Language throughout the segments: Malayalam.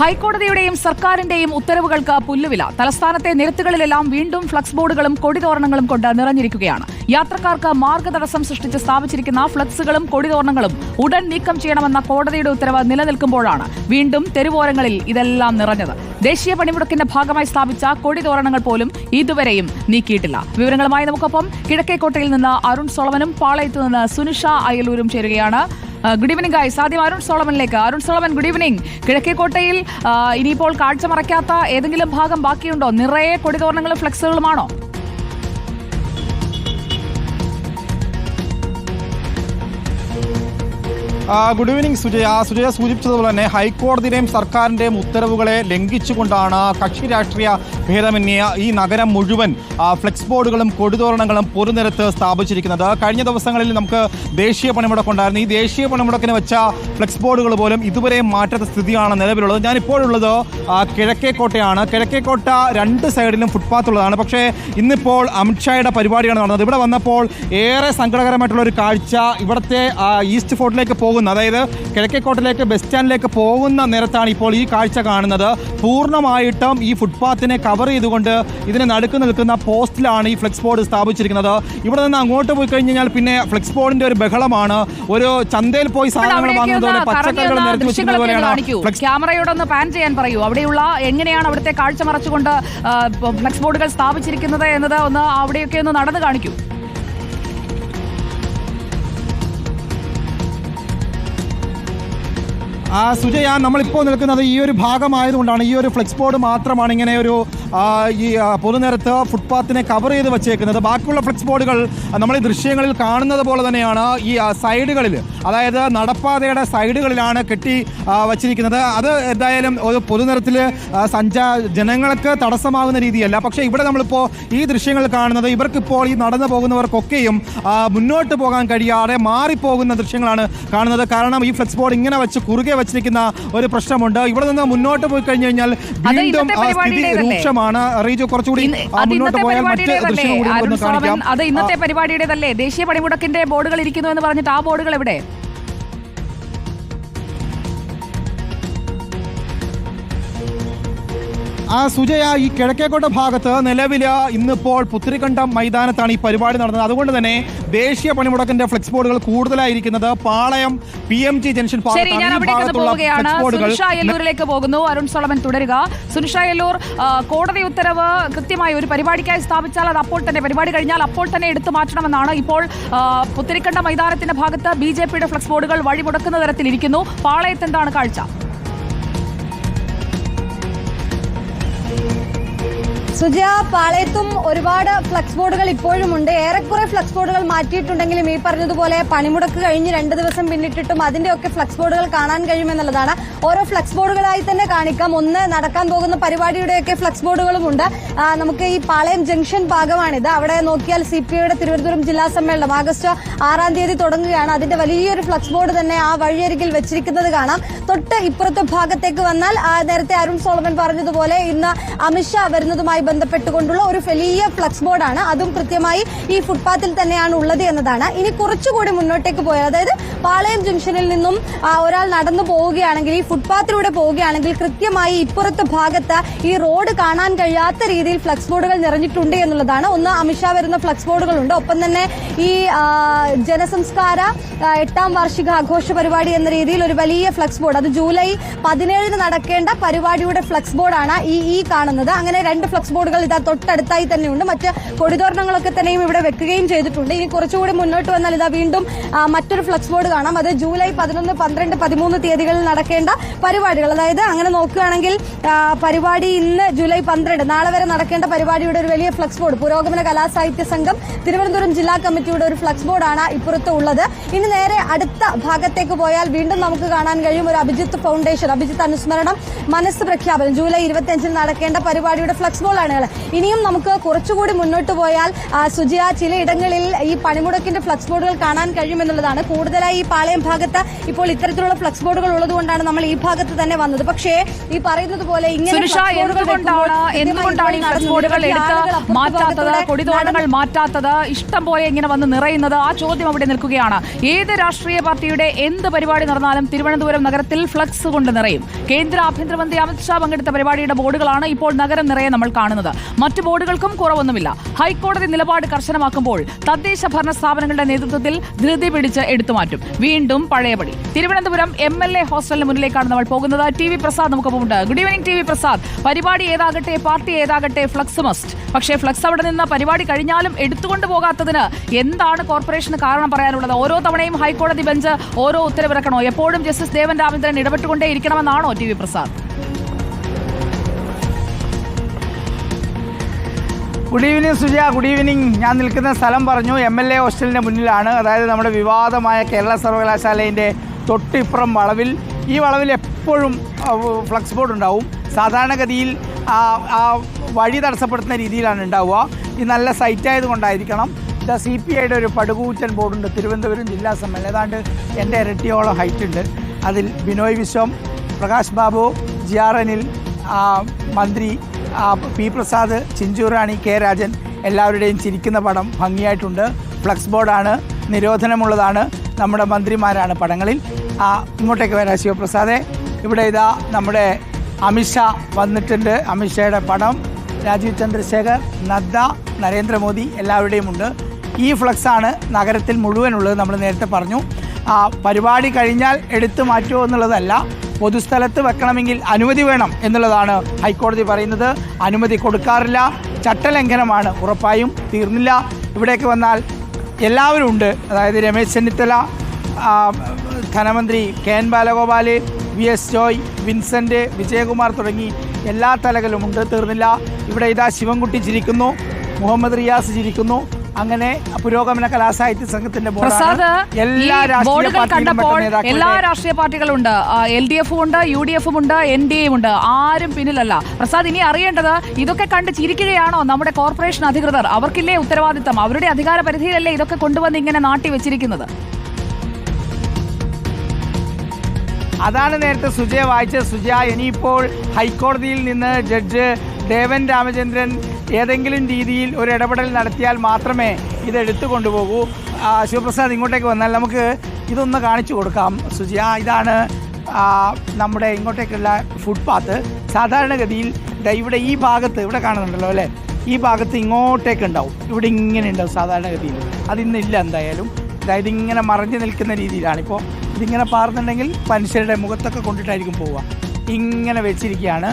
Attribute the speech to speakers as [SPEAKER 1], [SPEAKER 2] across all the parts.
[SPEAKER 1] ഹൈക്കോടതിയുടെയും സർക്കാരിന്റെയും ഉത്തരവുകൾക്ക് പുല്ലുവില. തലസ്ഥാനത്തെ നിരത്തുകളിലെല്ലാം വീണ്ടും ഫ്ലക്സ് ബോർഡുകളും കൊടിതോരണങ്ങളും കൊണ്ട് നിറഞ്ഞിരിക്കുകയാണ്. യാത്രക്കാർക്ക് മാർഗതടസ്സം സൃഷ്ടിച്ച് സ്ഥാപിച്ചിരിക്കുന്ന ഫ്ലക്സുകളും കൊടിതോരണങ്ങളും ഉടൻ നീക്കം ചെയ്യണമെന്ന കോടതിയുടെ ഉത്തരവ് നിലനിൽക്കുമ്പോഴാണ് വീണ്ടും തെരുവോരങ്ങളിൽ ഇതെല്ലാം നിറഞ്ഞത്. ദേശീയ പണിമുടക്കിന്റെ ഭാഗമായി സ്ഥാപിച്ച കൊടിതോരണങ്ങൾ പോലും ഇതുവരെയും നീക്കിയിട്ടില്ല. വിവരങ്ങളുമായി നമുക്കൊപ്പം കിഴക്കേക്കോട്ടയിൽ നിന്ന് അരുൺ സോളവനും പാളയത്ത് നിന്ന് സുനിഷ അയലൂരും ചേരുകയാണ്. ഗുഡ് ഈവനിംഗ് ഗായ്സ് ആദ്യം അരുൺ സോളമനിലേക്ക്. അരുൺ സോളമൻ ഗുഡ് ഈവനിംഗ് കിഴക്കേക്കോട്ടയിൽ ഇനിയിപ്പോൾ കാഴ്ച മറയ്ക്കാത്ത ഏതെങ്കിലും ഭാഗം ബാക്കിയുണ്ടോ? നിറയെ കൊടിതോരണങ്ങളും ഫ്ലെക്സുകളുമാണോ?
[SPEAKER 2] Good evening Sujaya. സുജയ സൂചിപ്പിച്ചതുപോലെ തന്നെ ഹൈക്കോടതിയുടെയും സർക്കാരിന്റെയും ഉത്തരവുകളെ ലംഘിച്ചുകൊണ്ടാണ് കക്ഷി രാഷ്ട്രീയ ഭേദമന്യേ ഈ നഗരം മുഴുവൻ ഫ്ലെക്സ് ബോർഡുകളും കൊടിതോരണങ്ങളും പൊതുനിരത്ത് സ്ഥാപിച്ചിരിക്കുന്നത്. കഴിഞ്ഞ ദിവസങ്ങളിൽ നമുക്ക് ദേശീയ പണിമുടക്കുണ്ടായിരുന്നു ഈ ദേശീയ പണിമുടക്കിന് വെച്ച ഫ്ലെക്സ് ബോർഡുകൾ പോലും ഇതുവരെ മാറ്റാത്ത സ്ഥിതിയാണ് നിലവിലുള്ളത്. ഞാനിപ്പോഴുള്ളത് കിഴക്കേക്കോട്ടയാണ് കിഴക്കേക്കോട്ട രണ്ട് സൈഡിലും ഫുട്പാത്ത് ഉള്ളതാണ്. പക്ഷേ ഇന്നിപ്പോൾ അമിത്ഷായുടെ പരിപാടിയാണ് നടന്നത്. ഇവിടെ വന്നപ്പോൾ ഏറെ സങ്കടകരമായിട്ടുള്ള ഒരു കാഴ്ച ഇവിടുത്തെ ഈസ്റ്റ് ഫോർട്ടിലേക്ക് പോകുന്ന അതായത് കിഴക്കേക്കോട്ടയിലേക്ക് ബസ് സ്റ്റാൻഡിലേക്ക് പോകുന്ന നിരത്താണ് ഇപ്പോൾ ഈ കാഴ്ച കാണുന്നത്. പൂർണമായിട്ടും ഈ ഫുട്പാത്തിനെ കവർ ചെയ്തുകൊണ്ട് ഇതിനെ നടുക്ക് നിൽക്കുന്ന പോസ്റ്റിലാണ് ഈ ഫ്ലെക്സ് ബോർഡ് സ്ഥാപിച്ചിരിക്കുന്നത്. ഇവിടെ നിന്ന് അങ്ങോട്ട് പോയി കഴിഞ്ഞ് കഴിഞ്ഞാൽ പിന്നെ ഫ്ലെക്സ് ബോർഡിന്റെ ഒരു ബഹളമാണ്. ഒരു ചന്തയിൽ പോയി സാധനങ്ങൾ വാങ്ങുന്നത് പച്ചക്കറികൾ നിരത്തി വെച്ചിരിക്കുന്നത് പോലെയാണ്
[SPEAKER 1] കാണിക്കൂ. ഒന്ന് പാൻ ചെയ്യാൻ പറയൂ. അവിടെയുള്ള എങ്ങനെയാണ് അവിടുത്തെ കാഴ്ച മറച്ചുകൊണ്ട് ഫ്ലെക്സ് ബോർഡുകൾ സ്ഥാപിച്ചിരിക്കുന്നത് എന്നത് ഒന്ന് അവിടെയൊക്കെ ഒന്ന് നടന്നു കാണിക്കൂ.
[SPEAKER 2] സുജയ നമ്മളിപ്പോൾ നിൽക്കുന്നത് ഈ ഒരു ഭാഗമായതുകൊണ്ടാണ് ഈ ഒരു ഫ്ലെക്സ് ബോർഡ് മാത്രമാണ് ഇങ്ങനെ ഒരു ഈ പൊതുനിരത്ത് ഫുട്പാത്തിനെ കവർ ചെയ്ത് വെച്ചേക്കുന്നത്. ബാക്കിയുള്ള ഫ്ലെക്സ് ബോർഡുകൾ നമ്മൾ ഈ ദൃശ്യങ്ങളിൽ കാണുന്നത് പോലെ തന്നെയാണ് ഈ സൈഡുകളിൽ അതായത് നടപ്പാതയുടെ സൈഡുകളിലാണ് കെട്ടി വച്ചിരിക്കുന്നത്. അത് എന്തായാലും ഒരു പൊതുനിരത്തിൽ സഞ്ചാ ജനങ്ങൾക്ക് തടസ്സമാകുന്ന രീതിയല്ല. പക്ഷേ ഇവിടെ നമ്മളിപ്പോൾ ഈ ദൃശ്യങ്ങൾ കാണുന്നത് ഇവർക്കിപ്പോൾ ഈ നടന്നു പോകുന്നവർക്കൊക്കെയും മുന്നോട്ട് പോകാൻ കഴിയാതെ മാറിപ്പോകുന്ന ദൃശ്യങ്ങളാണ് കാണുന്നത്. കാരണം ഈ ഫ്ലെക്സ് ബോർഡ് ഇങ്ങനെ വെച്ച് കുറുകെ വച്ചിരിക്കുന്ന ഒരു പ്രശ്നമുണ്ട്. ഇവിടെ നിന്ന് മുന്നോട്ട് പോയി കഴിഞ്ഞു കഴിഞ്ഞാൽ വീണ്ടും സ്ഥിതി
[SPEAKER 1] പരിപാടിയുടേതല്ലേ?
[SPEAKER 2] രൂക്ഷമാണ് റീജു കുറച്ചുകൂടി മുന്നോട്ട് പോയാൽ മറ്റ്
[SPEAKER 1] പരിപാടിയുടേതല്ലേ
[SPEAKER 2] കൂടി
[SPEAKER 1] അത് ഇന്നത്തെ പരിപാടിയുടേതല്ലേ? ദേശീയ പണിമുടക്കിന്റെ ബോർഡുകൾ ഇരിക്കുന്നു എന്ന് പറഞ്ഞിട്ട് ആ ബോർഡുകൾ എവിടെ?
[SPEAKER 2] ആ സുജയ ഈ കിഴക്കേക്കോട്ട ഭാഗത്ത് നിലവിൽ ഇന്നിപ്പോൾ പുത്തിരിക്കണ്ടം മൈതാനത്താണ് ഈ പരിപാടി നടന്നത്. അതുകൊണ്ട് തന്നെ ദേശീയ പണിമുടക്കിന്റെ ഫ്ലെക്സ് ബോർഡുകൾ കൂടുതലായിരിക്കുന്നത് Palayam P M G junction
[SPEAKER 1] പോവുകയാണ്. പോകുന്നു. അരുൺ സോളമൻ തുടരുക. സുനിഷായല്ലൂർ കോടതി ഉത്തരവ് കൃത്യമായി ഒരു പരിപാടിക്കായി സ്ഥാപിച്ചാൽ അത് അപ്പോൾ തന്നെ പരിപാടി കഴിഞ്ഞാൽ അപ്പോൾ തന്നെ എടുത്തു മാറ്റണമെന്നാണ്. ഇപ്പോൾ പുത്തിരിക്കണ്ട മൈതാനത്തിന്റെ ഭാഗത്ത് ബി ജെ പിയുടെ ഫ്ലെക്സ് ബോർഡുകൾ വഴിമുടക്കുന്ന തരത്തിലിരിക്കുന്നു. പാളയത്ത് എന്താണ് കാഴ്ച?
[SPEAKER 3] സുജയ പാളയത്തും ഒരുപാട് ഫ്ലക്സ് ബോർഡുകൾ ഇപ്പോഴും ഉണ്ട് ഏറെക്കുറെ ഫ്ലക്സ് ബോർഡുകൾ മാറ്റിയിട്ടുണ്ടെങ്കിലും ഈ പറഞ്ഞതുപോലെ പണിമുടക്ക് കഴിഞ്ഞ് രണ്ട് ദിവസം പിന്നിട്ടിട്ടും അതിന്റെയൊക്കെ ഫ്ലക്സ് ബോർഡുകൾ കാണാൻ കഴിയുമെന്നുള്ളതാണ്. ഓരോ ഫ്ലക്സ് ബോർഡുകളായി തന്നെ കാണിക്കാം. ഒന്ന് നടക്കാൻ പോകുന്ന പരിപാടിയുടെയൊക്കെ ഫ്ലക്സ് ബോർഡുകളും ഉണ്ട്. നമുക്ക് ഈ പാളയം ജംഗ്ഷൻ ഭാഗമാണിത്. അവിടെ നോക്കിയാൽ സി പി ഐയുടെ തിരുവനന്തപുരം ജില്ലാ സമ്മേളനം ആഗസ്റ്റ് ആറാം തീയതി തുടങ്ങുകയാണ്. അതിന്റെ വലിയൊരു ഫ്ലക്സ് ബോർഡ് തന്നെ ആ വഴിയരികിൽ വെച്ചിരിക്കുന്നത് കാണാം. തൊട്ട് ഇപ്പുറത്തെ ഭാഗത്തേക്ക് വന്നാൽ നേരത്തെ അരുൺ സോളമൻ പറഞ്ഞതുപോലെ ഇന്ന് അമിത്ഷാ വരുന്നതുമായി ബന്ധപ്പെട്ടുകൊണ്ടുള്ള ഒരു വലിയ ഫ്ലക്സ് ബോർഡാണ്. അതും കൃത്യമായി ഈ ഫുട്പാത്തിൽ തന്നെയാണ് ഉള്ളത് എന്നതാണ്. ഇനി കുറച്ചുകൂടി മുന്നോട്ടേക്ക് പോയാൽ അതായത് പാളയം ജംഗ്ഷനിൽ നിന്നും ഒരാൾ നടന്നു പോവുകയാണെങ്കിൽ ഈ ഫുട്പാത്തിലൂടെ പോവുകയാണെങ്കിൽ കൃത്യമായി ഇപ്പുറത്തെ ഭാഗത്ത് ഈ റോഡ് കാണാൻ കഴിയാത്ത രീതിയിൽ ഫ്ലക്സ് ബോർഡുകൾ നിറഞ്ഞിട്ടുണ്ട് എന്നുള്ളതാണ്. ഒന്ന് അമിത്ഷാ വരുന്ന ഫ്ലക്സ് ബോർഡുകളുണ്ട്. ഒപ്പം തന്നെ ഈ ജനസംസ്കാര എട്ടാം വാർഷിക ആഘോഷ പരിപാടി എന്ന രീതിയിൽ ഒരു വലിയ ഫ്ലക്സ് ബോർഡ്. അത് ജൂലൈ പതിനേഴിന് നടക്കേണ്ട പരിപാടിയുടെ ഫ്ലക്സ് ബോർഡാണ് ഈ ഈ കാണുന്നത്. അങ്ങനെ രണ്ട് ഫ്ലക്സ് ബോർഡുകൾ ഇതാ തൊട്ടടുത്തായി തന്നെയുണ്ട്. മറ്റ് കൊടിതോരണങ്ങളൊക്കെ തന്നെയും ഇവിടെ വെക്കുകയും ചെയ്തിട്ടുണ്ട്. ഇനി കുറച്ചുകൂടി മുന്നോട്ട് വന്നാൽ ഇതാ വീണ്ടും മറ്റൊരു ഫ്ലക്സ് ബോർഡ് കാണാം. അത് ജൂലൈ പതിനൊന്ന് പന്ത്രണ്ട് പതിമൂന്ന് തീയതികളിൽ നടക്കേണ്ട പരിപാടികൾ. അതായത് അങ്ങനെ നോക്കുകയാണെങ്കിൽ പരിപാടി ഇന്ന് ജൂലൈ പന്ത്രണ്ട് നാളെ വരെ നടക്കേണ്ട പരിപാടിയുടെ ഒരു വലിയ ഫ്ലക്സ് ബോർഡ് പുരോഗമന കലാസാഹിത്യ സംഘം തിരുവനന്തപുരം ജില്ലാ കമ്മിറ്റിയുടെ ഒരു ഫ്ലക്സ് ബോർഡാണ് ഇപ്പുറത്ത് ഉള്ളത്. ഇനി നേരെ അടുത്ത ഭാഗത്തേക്ക് പോയാൽ വീണ്ടും നമുക്ക് കാണാൻ കഴിയും ഒരു അഭിജിത്ത് ഫൗണ്ടേഷൻ അഭിജിത്ത് അനുസ്മരണം മനസ്സ് പ്രഖ്യാപനം. ജൂലൈ ഇരുപത്തിയഞ്ചിന് നടക്കേണ്ട പരിപാടിയുടെ ഫ്ലക്സ് ബോർഡാണ് ഇനിയും നമുക്ക് കുറച്ചുകൂടി മുന്നോട്ട് പോയാൽ സുജിയ ചിലയിടങ്ങളിൽ ഈ പണിമുടക്കിന്റെ ഫ്ലക്സ് ബോർഡുകൾ കാണാൻ കഴിയുമെന്നുള്ളതാണ്. കൂടുതലായി ഈ പാളയം ഭാഗത്ത് ഇപ്പോൾ ഇത്തരത്തിലുള്ള ഫ്ലക്സ് ബോർഡുകൾ ഉള്ളതുകൊണ്ടാണ് നമ്മൾ ഈ ഭാഗത്ത് തന്നെ വന്നത്. പക്ഷേ ഈ പറയുന്നത് പോലെ
[SPEAKER 1] മാറ്റാത്തത്? മാറ്റാത്തത്? ഇഷ്ടം പോലെ ഇങ്ങനെ വന്ന് നിറയുന്നത്? ആ ചോദ്യം അവിടെ നിൽക്കുകയാണ്. ഏത് രാഷ്ട്രീയ പാർട്ടിയുടെ എന്ത് പരിപാടി നടന്നാലും തിരുവനന്തപുരം നഗരത്തിൽ ഫ്ലക്സ് കൊണ്ട് നിറയും. കേന്ദ്ര ആഭ്യന്തരമന്ത്രി അമിത്ഷാ പങ്കെടുത്ത പരിപാടിയുടെ ബോർഡുകളാണ് ഇപ്പോൾ നഗരം നിറയെ നമ്മൾ കാണുന്നത്. മറ്റു ബോർഡുകൾക്കും കുറവൊന്നുമില്ല. ഹൈക്കോടതി നിലപാട് കർശനമാക്കുമ്പോൾ തദ്ദേശ ഭരണ സ്ഥാപനങ്ങളുടെ നേതൃത്വത്തിൽ ധൃതി പിടിച്ച് എടുത്തുമാറ്റും. വീണ്ടും പഴയപടി. തിരുവനന്തപുരം എം എൽ എ ഹോസ്റ്റലിന് മുന്നിലേക്കാണ് നമ്മൾ പോകുന്നത്. T V Prasad നമുക്കൊപ്പമുണ്ട്. Good evening T V Prasad. പരിപാടി ഏതാകട്ടെ പാർട്ടി ഏതാകട്ടെ ഫ്ലക്സ് മസ്റ്റ്. പക്ഷേ ഫ്ലക്സ് അവിടെ നിന്ന് പരിപാടി കഴിഞ്ഞാലും എടുത്തുകൊണ്ട് പോകാത്തതിന് എന്താണ് കോർപ്പറേഷന് കാരണം പറയാനുള്ളത്? ഓരോ തവണയും ഹൈക്കോടതി ബെഞ്ച് ഓരോ ഉത്തരവിറക്കണോ? എപ്പോഴും ജസ്റ്റിസ് ദേവൻ രാമചന്ദ്രൻ ഇടപെട്ടുകൊണ്ടേ ഇരിക്കണമെന്നാണോ T V Prasad?
[SPEAKER 4] Good evening Suja good evening ഞാൻ നിൽക്കുന്ന സ്ഥലം പറഞ്ഞു എം എൽ എ ഹോസ്റ്റലിന്റെ മുന്നിലാണ്. അതായത് നമ്മുടെ വിവാദമായ കേരള സർവകലാശാലയിന്റെ തൊട്ടിപ്പുറം വളവിൽ. ഈ വളവിൽ എപ്പോഴും ഫ്ലക്സ് ബോർഡ് ഉണ്ടാവും. സാധാരണഗതിയിൽ ആ ആ വഴി തടസ്സപ്പെടുത്തുന്ന രീതിയിലാണ് ഉണ്ടാവുക. ഈ നല്ല സൈറ്റ് ആയതുകൊണ്ടായിരിക്കണം ഇത് സി പി ഐയുടെ ഒരു പടുകൂറ്റൻ ബോർഡുണ്ട്. തിരുവനന്തപുരം ജില്ലാ സമ്മേളനം. ഏതാണ്ട് എന്റെ ഇരട്ടിയോളം ഹൈറ്റ് ഉണ്ട്. അതിൽ ബിനോയ് വിശ്വം പ്രകാശ് ബാബു ജി ആർ എനിൽ മന്ത്രി പി പ്രസാദ് ചിഞ്ചൂറാണി കെ രാജൻ എല്ലാവരുടെയും ചിരിക്കുന്ന പടം ഭംഗിയായിട്ടുണ്ട്. ഫ്ലക്സ് ബോർഡാണ് നിരോധനമുള്ളതാണ് നമ്മുടെ മന്ത്രിമാരാണ് പടങ്ങളിൽ. ആ, ഇങ്ങോട്ടേക്ക് വരാം ശിവപ്രസാദെ. ഇവിടെ ഇതാ നമ്മുടെ അമിത്ഷാ വന്നിട്ടുണ്ട് അമിത്ഷായുടെ പടം. രാജീവ് ചന്ദ്രശേഖർ നദ്ദ നരേന്ദ്രമോദി എല്ലാവരുടെയും ഉണ്ട്. ഈ ഫ്ലക്സാണ് നഗരത്തിൽ മുഴുവനുള്ളത് നമ്മൾ നേരത്തെ പറഞ്ഞു. പരിപാടി കഴിഞ്ഞാൽ എടുത്തു മാറ്റുമോ എന്നുള്ളതല്ല പൊതുസ്ഥലത്ത് വെക്കണമെങ്കിൽ അനുമതി വേണം എന്നുള്ളതാണ് ഹൈക്കോടതി പറയുന്നത്. അനുമതി കൊടുക്കാറില്ല ചട്ടലംഘനമാണ് ഉറപ്പായും തീർന്നില്ല. ഇവിടേക്ക് വന്നാൽ എല്ലാവരും ഉണ്ട്. അതായത് രമേശ് ചെന്നിത്തല ധനമന്ത്രി K N Balagopal V S Joy Vincent Vijayakumar തുടങ്ങി എല്ലാ തലകളും തലകളുമുണ്ട് തീർന്നില്ല. ഇവിടെ ഇതാ ശിവൻകുട്ടി ചിരിക്കുന്നു മുഹമ്മദ് റിയാസ് ചിരിക്കുന്നു. അങ്ങനെ പുരോഗമന കലാസാഹിത്യ സംഘത്തിന്റെ
[SPEAKER 1] പ്രസാദ്
[SPEAKER 4] എല്ലാ രാഷ്ട്രീയ
[SPEAKER 1] ബോർഡുകൾ
[SPEAKER 4] ഉണ്ട്
[SPEAKER 1] കണ്ടപ്പോൾ എല്ലാ രാഷ്ട്രീയ പാർട്ടികളുണ്ട്. എൽ ഡി എഫും ഉണ്ട് യു ഡി എഫും ഉണ്ട് എൻ ഡി എയും ഉണ്ട് ആരും പിന്നിലല്ല. പ്രസാദ് ഇനി അറിയേണ്ടത് ഇതൊക്കെ കണ്ട് ചിരിക്കുകയാണോ നമ്മുടെ കോർപ്പറേഷൻ അധികൃതർ? അവർക്കില്ലേ ഉത്തരവാദിത്തം? അവരുടെ അധികാര പരിധിയിലല്ലേ ഇതൊക്കെ കൊണ്ടുവന്ന് ഇങ്ങനെ നാട്ടി വെച്ചിരിക്കുന്നത്?
[SPEAKER 4] അതാണ് നേരത്തെ സുജയ വായിച്ചത്. സുജയ ഇനിയിപ്പോൾ ഹൈക്കോടതിയിൽ നിന്ന് ജഡ്ജ് ദേവൻ രാമചന്ദ്രൻ ഏതെങ്കിലും രീതിയിൽ ഒരു ഇടപെടൽ നടത്തിയാൽ മാത്രമേ ഇത് എടുത്തു കൊണ്ടുപോകൂ. ശിവപ്രസാദ് ഇങ്ങോട്ടേക്ക് വന്നാൽ നമുക്ക് ഇതൊന്ന് കാണിച്ചു കൊടുക്കാം സുജി ആ ഇതാണ് നമ്മുടെ ഇങ്ങോട്ടേക്കുള്ള ഫുട്പാത്ത് സാധാരണഗതിയിൽ ഇവിടെ ഈ ഭാഗത്ത് ഇവിടെ കാണുന്നുണ്ടല്ലോ അല്ലേ? ഈ ഭാഗത്ത് ഇങ്ങോട്ടേക്ക് ഉണ്ടാവും ഇവിടെ ഇങ്ങനെ ഉണ്ടാവും സാധാരണഗതിയിൽ. അതിന്നില്ല എന്തായാലും. അതായത് ഇങ്ങനെ മറഞ്ഞു നിൽക്കുന്ന രീതിയിലാണ് ഇപ്പോൾ ഇതിങ്ങനെ പാർന്നുണ്ടെങ്കിൽ മനുഷ്യരുടെ മുഖത്തൊക്കെ കൊണ്ടിട്ടായിരിക്കും പോവുക. ഇങ്ങനെ വെച്ചിരിക്കുകയാണ്.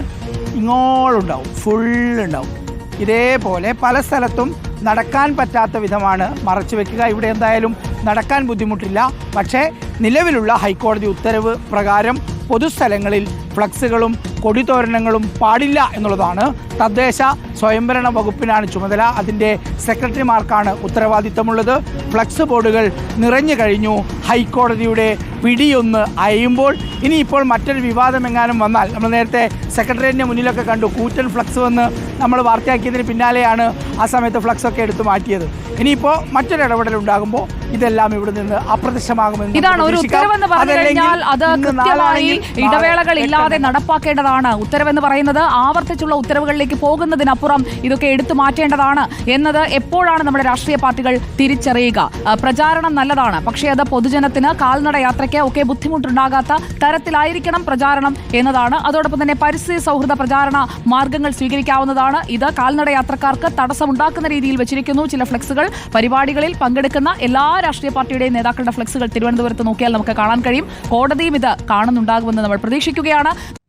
[SPEAKER 4] ഇങ്ങോളുണ്ടാവും ഫുള്ളുണ്ടാവും ഇതേപോലെ പല സ്ഥലത്തും നടക്കാൻ പറ്റാത്ത വിധമാണ് മറച്ചു വെക്കുക. ഇവിടെ എന്തായാലും നടക്കാൻ ബുദ്ധിമുട്ടില്ല. പക്ഷേ നിലവിലുള്ള ഹൈക്കോടതി ഉത്തരവ് പ്രകാരം പൊതുസ്ഥലങ്ങളിൽ ഫ്ലക്സുകളും കൊടിതോരണങ്ങളും പാടില്ല എന്നുള്ളതാണ് തദ്ദേശ സ്വയംഭരണ വകുപ്പിനാണ് ചുമതല. അതിന്റെ സെക്രട്ടറിമാർക്കാണ് ഉത്തരവാദിത്തമുള്ളത്. ഫ്ലക്സ് ബോർഡുകൾ നിറഞ്ഞു കഴിഞ്ഞു. ഹൈക്കോടതിയുടെ പിടിയൊന്ന് അയയുമ്പോൾ ഇനിയിപ്പോൾ മറ്റൊരു വിവാദമെങ്ങാനും വന്നാൽ നമ്മൾ നേരത്തെ സെക്രട്ടേറിയറ്റിന്റെ മുന്നിലൊക്കെ കണ്ടു. കൂറ്റൻ ഫ്ലക്സ് വന്ന് നമ്മൾ വാർത്തയാക്കിയതിന് പിന്നാലെയാണ് ആ സമയത്ത് ഫ്ലക്സൊക്കെ എടുത്തു മാറ്റിയത്. ഇനിയിപ്പോൾ മറ്റൊരു ഇടപെടൽ ഉണ്ടാകുമ്പോൾ ഇതെല്ലാം ഇവിടെ നിന്ന് അപ്രത്യക്ഷമാകുമെന്ന്
[SPEAKER 1] ഇതാണ് ഒരു. ഉത്തരവെന്ന് പറഞ്ഞു കഴിഞ്ഞാൽ അത് കൃത്യമായി ഇടവേളകൾ ഇല്ലാതെ നടപ്പാക്കേണ്ടതാണ്. ഉത്തരവെന്ന് പറയുന്നത് ആവർത്തിച്ചുള്ള ഉത്തരവുകളിലേക്ക് പോകുന്നതിനപ്പുറം ഇതൊക്കെ എടുത്തു മാറ്റേണ്ടതാണ് എന്നത് എപ്പോഴാണ് നമ്മുടെ രാഷ്ട്രീയ പാർട്ടികൾ തിരിച്ചറിയുക. പ്രചാരണം നല്ലതാണ്. പക്ഷേ അത് പൊതുജനത്തിന് കാൽനട യാത്രയ്ക്ക് ഒക്കെ ബുദ്ധിമുട്ടുണ്ടാകാത്ത തരത്തിലായിരിക്കണം പ്രചാരണം എന്നതാണ്. അതോടൊപ്പം തന്നെ പരിസ്ഥിതി സൗഹൃദ പ്രചാരണ മാർഗങ്ങൾ സ്വീകരിക്കാവുന്നതാണ്. ഇത് കാൽനട യാത്രക്കാർക്ക് തടസ്സമുണ്ടാക്കുന്ന രീതിയിൽ വെച്ചിരിക്കുന്നു. ചില ഫ്ലെക്സുകൾ പരിപാടികളിൽ പങ്കെടുക്കുന്ന എല്ലാ രാഷ്ട്രീയ പാർട്ടിയുടെ നേതാക്കളുടെ ഫ്ലെക്സുകൾ തിരുവനന്തപുരത്ത് നോക്കിയാൽ നമുക്ക് കാണാൻ കഴിയും. കോടതിയും ഇത് കാണുന്നുണ്ടാകുമെന്ന് നമ്മൾ പ്രതീക്ഷിക്കുകയാണ്.